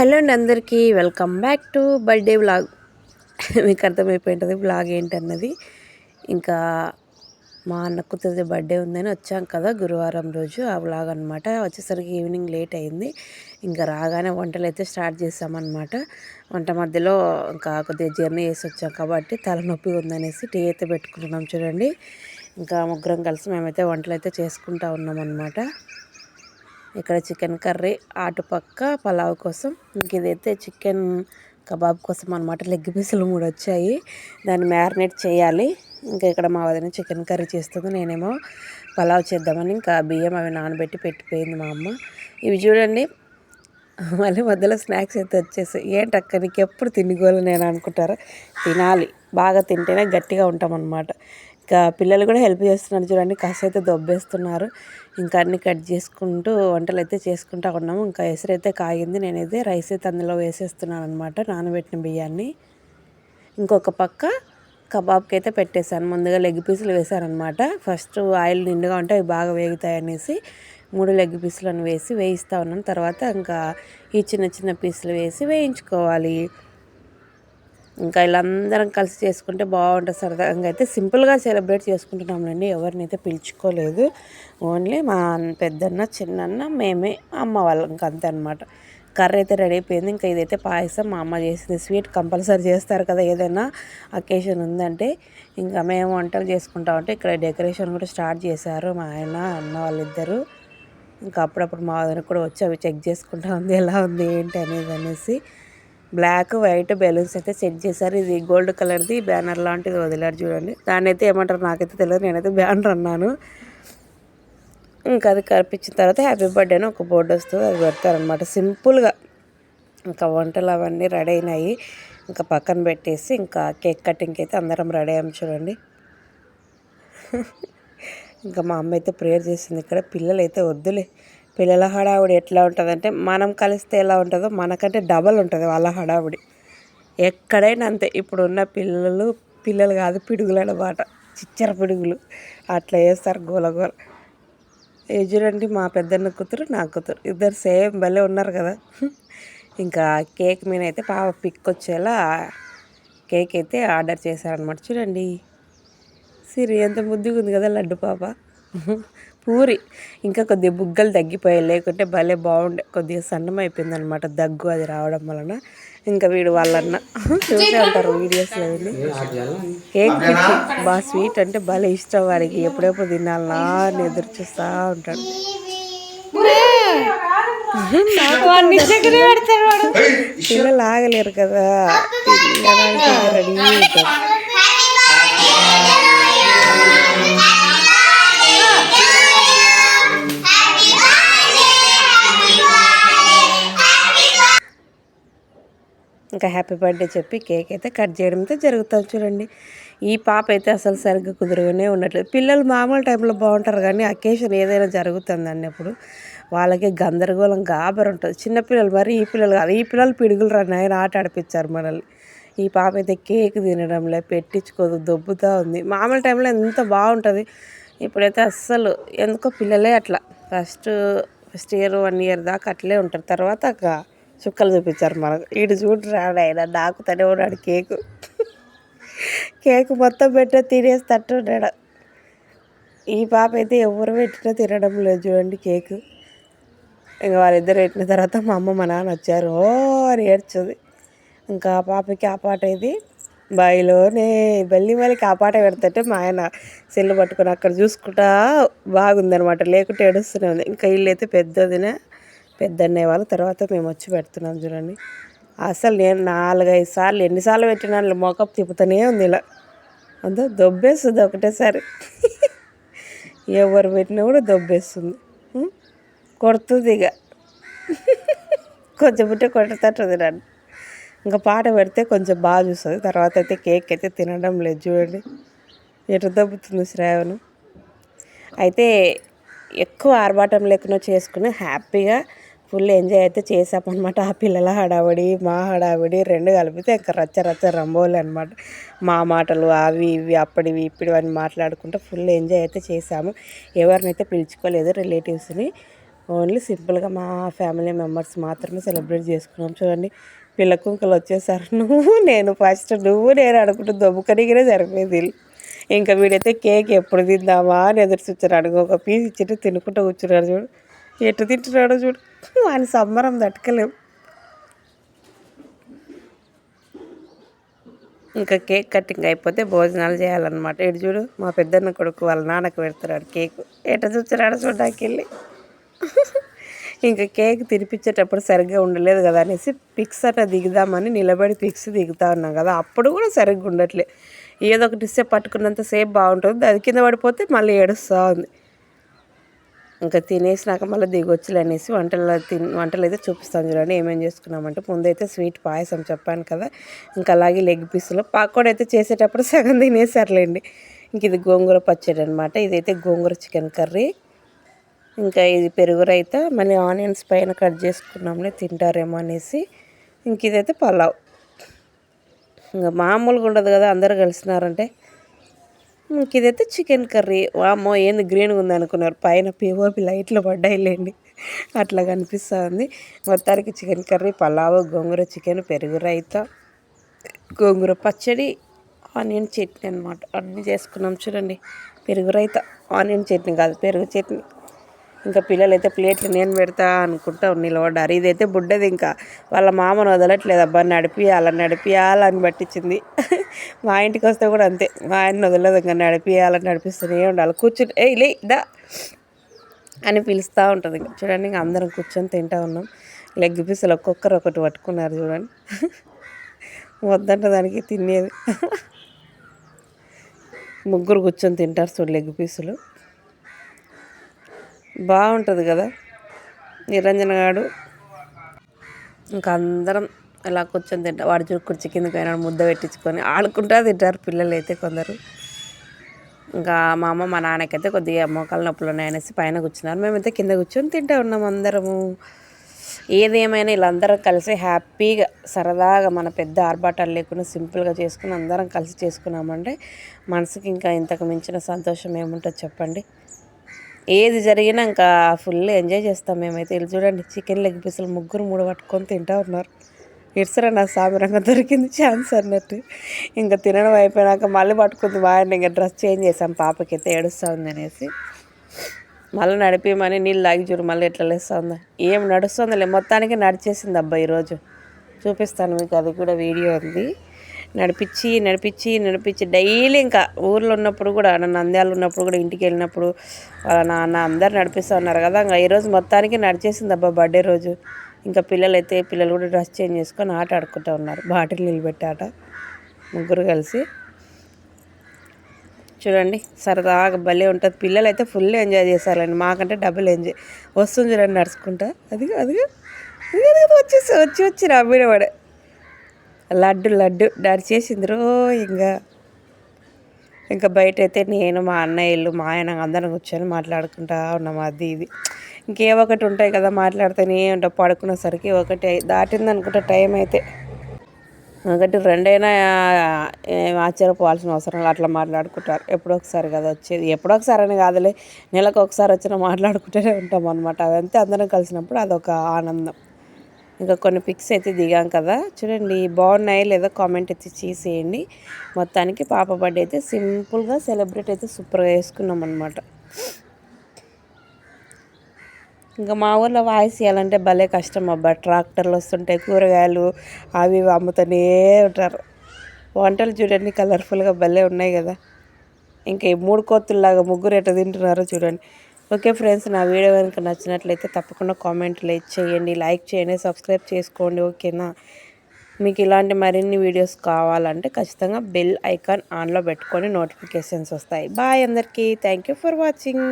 Hello అండి అందరికీ. Welcome back to birthday vlog. మీకు అర్థమైపోయి ఉంటుంది వ్లాగ్ ఏంటన్నది. ఇంకా మా అన్న కూతురిది బర్త్డే ఉందని వచ్చాం కదా గురువారం రోజు. ఆ బ్లాగ్ అనమాట వచ్చేసరికి ఈవినింగ్ లేట్ అయింది. ఇంకా రాగానే వంటలు అయితే స్టార్ట్ చేసామన్నమాట. వంట మధ్యలో ఇంకా కొద్దిగా జర్నీ చేసి వచ్చాం కాబట్టి తలనొప్పి ఉందనేసి టీ అయితే పెట్టుకుంటున్నాం చూడండి. ఇంకా ముగ్గురం కలిసి మేమైతే వంటలు అయితే చేసుకుంటా ఉన్నాం అనమాట ఇక్కడ చికెన్ కర్రీ అటుపక్క పలావ్ కోసం. ఇంక ఇదైతే చికెన్ కబాబ్ కోసం అనమాట లెగ్ పీసులు మూడు వచ్చాయి. దాన్ని మ్యారినేట్ చేయాలి. ఇంకా ఇక్కడ మా వదిన చికెన్ కర్రీ చేస్తుంది. నేనేమో పలావ్ చేద్దామని ఇంకా బియ్యం అవి నానబెట్టి పెట్టిపోయింది మా అమ్మ. ఇవి చూడండి. మళ్ళీ మధ్యలో స్నాక్స్ అయితే వచ్చేసాయి. ఏంటక్క నీకు ఎప్పుడు తిండిగోలు నేను అనుకుంటారా? తినాలి. బాగా తింటేనే గట్టిగా ఉంటాం ఇంకా పిల్లలు కూడా హెల్ప్ చేస్తున్నారు చూడండి. కాస్త అయితే దొబ్బేస్తున్నారు. ఇంకా అన్ని కట్ చేసుకుంటూ వంటలు అయితే చేసుకుంటా ఉన్నాము. ఇంకా ఎసరు అయితే కాగింది. నేనైతే రైస్ అయితే అందులో వేసేస్తున్నాను అనమాట నానబెట్టిన బియ్యాన్ని. ఇంకొక పక్క కబాబ్కి అయితే పెట్టేశాను. ముందుగా లెగ్ పీసులు వేశానమాట ఫస్ట్ ఆయిల్ నిండుగా ఉంటే అవి బాగా వేగుతాయి అనేసి మూడు లెగ్ పీసులను వేసి వేయిస్తూ ఉన్నాను. తర్వాత ఇంకా ఈ చిన్న చిన్న పీసులు వేసి వేయించుకోవాలి. ఇంకా ఇలా అందరం కలిసి చేసుకుంటే బాగుంటుంది. సరదాగా అయితే సింపుల్గా సెలబ్రేట్ చేసుకుంటున్నాంలేండి ఎవరినైతే పిలుచుకోలేదు ఓన్లీ మా పెద్దన్న చిన్నన్న మేమే అమ్మ వాళ్ళు ఇంకా అంతే అనమాట కర్రీ అయితే రెడీ అయిపోయింది. ఇంకా ఇదైతే పాయసం మా అమ్మ చేసింది. స్వీట్ కంపల్సరీ చేస్తారు కదా ఏదైనా అకేషన్ ఉందంటే. ఇంకా మేము వంటలు చేసుకుంటా ఉంటే ఇక్కడ డెకరేషన్ కూడా స్టార్ట్ చేశారు మా ఆయన అన్న వాళ్ళిద్దరు. ఇంకా అప్పుడప్పుడు మా వదిన కూడా వచ్చి అవి చెక్ చేసుకుంటా ఉంది ఎలా ఉంది ఏంటి అనేది అనేసి. బ్లాక్ వైట్ బెలూన్స్ అయితే సెట్ చేశారు. ఇది గోల్డ్ కలర్ది బ్యానర్ లాంటిది వదిలారు చూడండి. దాన్ని అయితే ఏమంటారు నాకైతే తెలియదు నేనైతే బ్యానర్ అన్నాను. ఇంకా అది కనిపించిన తర్వాత హ్యాపీ బర్త్డే అని ఒక బోర్డు వస్తుంది అది పెడతారనమాట సింపుల్గా ఇంకా వంటలు అవన్నీ రెడీ అయినాయి. ఇంకా పక్కన పెట్టేసి ఇంకా కేక్ కటింగ్కి అయితే అందరం రెడీ అయ్యాం చూడండి. ఇంకా మా అమ్మ అయితే ప్రేయర్ చేసింది ఇక్కడ పిల్లలు అయితే వద్దులే. పిల్లల హడావుడి ఎట్లా ఉంటుందంటే మనం కలిస్తే ఎలా ఉంటుందో మనకంటే డబల్ ఉంటుంది వాళ్ళ హడావుడి. ఎక్కడైనా అంతే ఇప్పుడు ఉన్న పిల్లలు పిల్లలు కాదు పిడుగులు అనమాట చిచ్చర పిడుగులు. అట్లా వేస్తారు గోల గోల. చూడండి మా పెద్దన్న కూతురు నా కూతురు. ఇద్దరు సేమ్ భలే ఉన్నారు కదా. ఇంకా కేక్ మీద అయితే పాప పిక్ వచ్చేలా కేక్ అయితే ఆర్డర్ చేశారనమాట చూడండి. సిరి ఎంత ముద్దుగా ఉంది కదా లడ్డు పాప. పూరి. ఇంకా కొద్దిగా బుగ్గలు తగ్గిపోయాయి. లేకుంటే భలే బాగుండే. కొద్దిగా సన్నం అయిపోయింది అనమాట దగ్గు అది రావడం వలన. ఇంకా వీడు వాళ్ళన్న చూసే ఉంటారు వీడియోస్ అవన్నీ కేక్ పిచ్చి బాగా స్వీట్ అంటే భలే ఇష్టం వాడికి. ఎప్పుడెప్పుడు తినాలనా అని ఎదురు చూస్తూ ఉంటాడు. పిల్లలు ఆగలేరు కదా. రెడీ ఉంటారు. ఇంకా హ్యాపీ బర్త్డే చెప్పి కేక్ అయితే కట్ చేయడంతో జరుగుతుంది చూడండి. ఈ పాప అయితే అసలు సరిగ్గా కుదురుగానే ఉండట్లేదు పిల్లలు మామూలు టైంలో బాగుంటారు కానీ అకేషన్ ఏదైనా జరుగుతుంది అన్నప్పుడు వాళ్ళకి గందరగోళం గాబర్ ఉంటుంది. చిన్నపిల్లలు మరి ఈ పిల్లలు కాదు. ఈ పిల్లలు పిడుగులు రన్ ఆయన ఆట ఆడిపించారు మనల్ని. ఈ పాప అయితే కేక్ తినడంలే పెట్టించుకోదు దొబ్బుతూ ఉంది. మామూలు టైంలో ఎంత బాగుంటుంది. ఇప్పుడైతే అస్సలు ఎందుకో పిల్లలే అట్లా. First first year one year దాకా అట్లే ఉంటారు. తర్వాత చుక్కలు చూపించారు మనకు వీడు చూడరాడు ఆయన నాకు తనే ఉన్నాడు కేకు. కేక్ మొత్తం పెట్టిన తినేస్తట్టున్నాడు ఈ పాప అయితే ఎవరు పెట్టినా తినడం లేదు చూడండి కేకు. ఇంకా వాళ్ళిద్దరు పెట్టిన తర్వాత మా అమ్మ మా నాన్న వచ్చారు. ఓ అని ఏడ్చుంది. ఇంకా పాపకి ఆ పాట ఇది. బాయిలోనే బల్లి మళ్ళీకి ఆ పాట పెడతాంటే మా ఆయన సెల్లు పట్టుకొని అక్కడ చూసుకుంటా బాగుందనమాట లేకుంటే ఏడుస్తూనే ఉంది. ఇంకా ఇల్లు అయితే పెద్దదినే. పెద్దన్నయ్య వాళ్ళు తర్వాత మేము వచ్చి పెడుతున్నాం చూడండి. అసలు నేను నాలుగైదు సార్లు ఎన్నిసార్లు పెట్టినా మోకప్ తిప్పుతూనే ఉంది ఇలా. అంతా దొబ్బేస్తుంది ఒకటేసారి. ఎవరు పెట్టినా కూడా దొబ్బేస్తుంది. కొడుతుంది ఇక. కొంచెం పుట్టే కొట్టతట్టుంది నన్ను. ఇంకా పాట పెడితే కొంచెం బాగా చూస్తుంది. తర్వాత అయితే కేక్ అయితే తినడం లేదు చూడండి. ఎటు దొబ్బుతుంది శ్రావణం? అయితే ఎక్కువ ఆర్భాటం లేకుండా చేసుకుని హ్యాపీగా ఫుల్ ఎంజాయ్ అయితే చేసామన్నమాట ఆ పిల్లల హడావిడి మా హడావిడి రెండు కలిపితే ఇంకా రచ్చ రచ్చ రంబోలు అనమాట మా మాటలు అవి ఇవి అప్పటివి ఇప్పుడు అని మాట్లాడుకుంటూ ఫుల్ ఎంజాయ్ అయితే చేసాము ఎవరినైతే పిలుచుకోలేదు రిలేటివ్స్ని ఓన్లీ సింపుల్గా మా ఫ్యామిలీ మెంబర్స్ మాత్రమే సెలబ్రేట్ చేసుకున్నాం. చూడండి పిల్లకుంకలు వచ్చేసారు. నువ్వు నేను ఫస్ట్ నువ్వు నేను అనుకుంటూ దొబ్బుకనిగిరే సరిపోయింది ఇంకా వీడైతే కేక్ ఎప్పుడు తిందామా అని ఎదురు చూచారు. అడుగు ఒక పీస్ ఇచ్చి తినుకుంటూ కూర్చున్నాడు చూడు. ఎటు తింటున్నాడో చూడు. ఆయన సంబరం తట్టుకోలేము ఇంకా కేక్ కటింగ్ అయిపోతే భోజనాలు చేయాలన్నమాట. ఇటు చూడు మా పెద్దన్న కొడుకు వాళ్ళ నాన్నకు పెడతాడు కేక్. ఎట చూచాడు చూడడానికి వెళ్ళి. ఇంకా కేక్ తినిపించేటప్పుడు సరిగ్గా ఉండలేదు కదా అనేసి పిక్స్ అట్లా దిగుదామని నిలబడి పిక్స్ దిగుతా ఉన్నాం కదా అప్పుడు కూడా సరిగ్గా ఉండట్లే. ఏదో ఒకటి ఇస్తే పట్టుకున్నంత సేపు బాగుంటుంది అది కింద పడిపోతే మళ్ళీ ఏడుస్తూ ఉంది. ఇంకా తినేసినాక మళ్ళీ దిగొచ్చులు అనేసి వంటలు తిన్ వంటలు అయితే చూపిస్తాను చూడండి ఏమేమి చేసుకున్నామంటే ముందైతే స్వీట్ పాయసం చెప్పాను కదా. ఇంకా అలాగే లెగ్ పీసులు పాకోడ అయితే చేసేటప్పుడు సగం తినేసారులేండి. ఇంక ఇది గోంగూర పచ్చడి అనమాట ఇదైతే గోంగూర చికెన్ కర్రీ. ఇంకా ఇది పెరుగు రైత మళ్ళీ ఆనియన్స్ పైన కట్ చేసుకున్నాంలే తింటారేమో అనేసి ఇంక ఇదైతే పలావ్. ఇంకా మామూలుగా ఉండదు కదా అందరు కలిసినారంటే. ఇదైతే చికెన్ కర్రీ. వామ్మో ఏంది గ్రీన్గా ఉంది అనుకున్నారు. పైన పిఓపి లైట్లు పడ్డాయిలేండి. అట్లా కనిపిస్తుంది. మొత్తానికి చికెన్ కర్రీ పలావ్ గోంగూర చికెన్ పెరుగు రైత గోంగూర పచ్చడి ఆనియన్ చట్నీ అనమాట అన్నీ చేసుకున్నాం చూడండి. పెరుగు రైత ఆనియన్ చట్నీ కాదు పెరుగు చట్నీ. ఇంకా పిల్లలు అయితే ప్లేట్లు నేను పెడతా అనుకుంటా నిలబడ్డారు. ఇదైతే బుడ్డది ఇంకా. వాళ్ళ మామను వదలట్లేదు అబ్బా నడిపియాలని నడిపియాలని పట్టించింది. మా ఇంటికి వస్తే కూడా అంతే. మా ఆయన వదలదు ఇంకా నడిపియాలని నడిపిస్తూనే ఉండాలి. కూర్చుని ఏ లే దా అని పిలుస్తూ ఉంటుంది ఇంకా. చూడండి ఇంకా అందరం కూర్చొని తింటా ఉన్నాం. లెగ్ పీసులు ఒక్కొక్కరు ఒకటి పట్టుకున్నారు చూడండి. వద్దంట దానికి తినేది. ముగ్గురు కూర్చొని తింటారు చూడు లెగ్ పీసులు. బాగుంటుంది కదా. నిరంజన గాడు. ఇంకా అందరం ఇలా కూర్చొని తింటాం. వాడు చూ కుర్చీ కిందకి అయినా ముద్ద పెట్టించుకొని ఆడుకుంటా తింటారు పిల్లలు అయితే కొందరు. ఇంకా మా అమ్మ మా నాన్నకైతే కొద్దిగా మోకాలు నొప్పులు ఉన్నాయనేసి పైన కూర్చున్నారు. మేమైతే కింద కూర్చొని తింటా ఉన్నాం అందరము. ఏదేమైనా వీళ్ళందరం కలిసి హ్యాపీగా సరదాగా మన పెద్ద ఆర్భాటాలు లేకుండా సింపుల్గా చేసుకుని అందరం కలిసి చేసుకున్నామంటే మనసుకి ఇంకా ఇంతకు మించిన సంతోషం ఏముంటుంది చెప్పండి. ఏది జరిగినా ఇంకా ఫుల్ ఎంజాయ్ చేస్తాం మేమైతే. వీళ్ళు చూడండి చికెన్ లెగ్ పీసులు ముగ్గురు మూడు పట్టుకొని తింటా ఉన్నారు. ఇడ్సరా నా సామిరంగా దొరికింది ఛాన్స్ అన్నట్టు. ఇంకా తినడం అయిపోయినాక మళ్ళీ పట్టుకుంది బాగా ఇంకా డ్రెస్ చేంజ్ చేసాం పాపకి అయితే ఏడుస్తూ ఉంది అనేసి మళ్ళీ నడిపిమని నీళ్ళు తాగి చూడు మళ్ళీ ఎట్లా లేస్తుందా ఏం నడుస్తుందిలే మొత్తానికి నడిచేసింది అబ్బా ఈరోజు. చూపిస్తాను మీకు అది కూడా వీడియో ఉంది నడిపించి నడిపించి నడిపించి డైలీ ఇంకా ఊర్లో ఉన్నప్పుడు కూడా నన్ను నంద్యాలు ఉన్నప్పుడు కూడా ఇంటికి వెళ్ళినప్పుడు వాళ్ళ నాన్న అందరు నడిపిస్తూ ఉన్నారు కదా. ఇంకా ఈరోజు మొత్తానికి నడిచేసింది అబ్బా బర్త్డే రోజు. ఇంకా పిల్లలు అయితే పిల్లలు కూడా డ్రెస్ చేంజ్ చేసుకొని ఆట ఆడుకుంటూ ఉన్నారు. బాటిల్ నిలబెట్టి ఆట. ముగ్గురు కలిసి. చూడండి సరదాగా భలే ఉంటుంది. పిల్లలు అయితే ఫుల్ ఎంజాయ్ చేశారండి మాకంటే డబుల్ ఎంజాయ్. వస్తుంది చూడండి నడుచుకుంటా. అది అదిగా. వచ్చేసి వచ్చి వచ్చి రమ్మిన పడే. లడ్డు లడ్డు చేసింది రో ఇంకా ఇంకా బయట అయితే నేను మా అన్నయ్యలు మా ఆయన అందరం కూర్చొని మాట్లాడుకుంటా ఉన్నాం అది ఇది. ఇంకే ఒకటి ఉంటాయి కదా మాట్లాడితేనే ఉంటా పడుకునేసరికి ఒకటి. దాటింది అనుకుంటా టైం అయితే. ఒకటి రెండైనా ఆశ్చర్యపోవాల్సిన అవసరం అట్లా మాట్లాడుకుంటారు. ఎప్పుడో ఒకసారి కదా వచ్చేది. ఎప్పుడో ఒకసారి అని కాదులే నెలకు ఒకసారి వచ్చినా మాట్లాడుకుంటూనే ఉంటాం అనమాట అదంతే అందరం కలిసినప్పుడు అదొక ఆనందం. ఇంకా కొన్ని పిక్స్ అయితే దిగాం కదా. చూడండి బాగున్నాయి లేదా కామెంట్ అయితే చేసేయండి. మొత్తానికి పాప బర్త్డే అయితే సింపుల్గా సెలబ్రేట్ అయితే సూపర్గా వేసుకున్నాం అనమాట ఇంకా మా ఊర్లో వాయిస్ చేయాలంటే భలే కష్టం అబ్బా. ట్రాక్టర్లు వస్తుంటాయి కూరగాయలు అవి అమ్ముతూనే ఉంటారు. వంటలు చూడండి కలర్ఫుల్గా భలే ఉన్నాయి కదా. ఇంకా ఈ మూడు కోతుల్లాగా ముగ్గురు ఎట్ట తింటున్నారో చూడండి. ఓకే ఫ్రెండ్స్ నా వీడియో కనుక నచ్చినట్లయితే తప్పకుండా కామెంట్లు చేయండి. లైక్ చేయండి సబ్స్క్రైబ్ చేసుకోండి ఓకేనా? మీకు ఇలాంటి మరిన్ని వీడియోస్ కావాలంటే ఖచ్చితంగా బెల్ ఐకాన్ ఆన్లో పెట్టుకొని నోటిఫికేషన్స్ వస్తాయి. బాయ్ అందరికీ. Thank you for watching.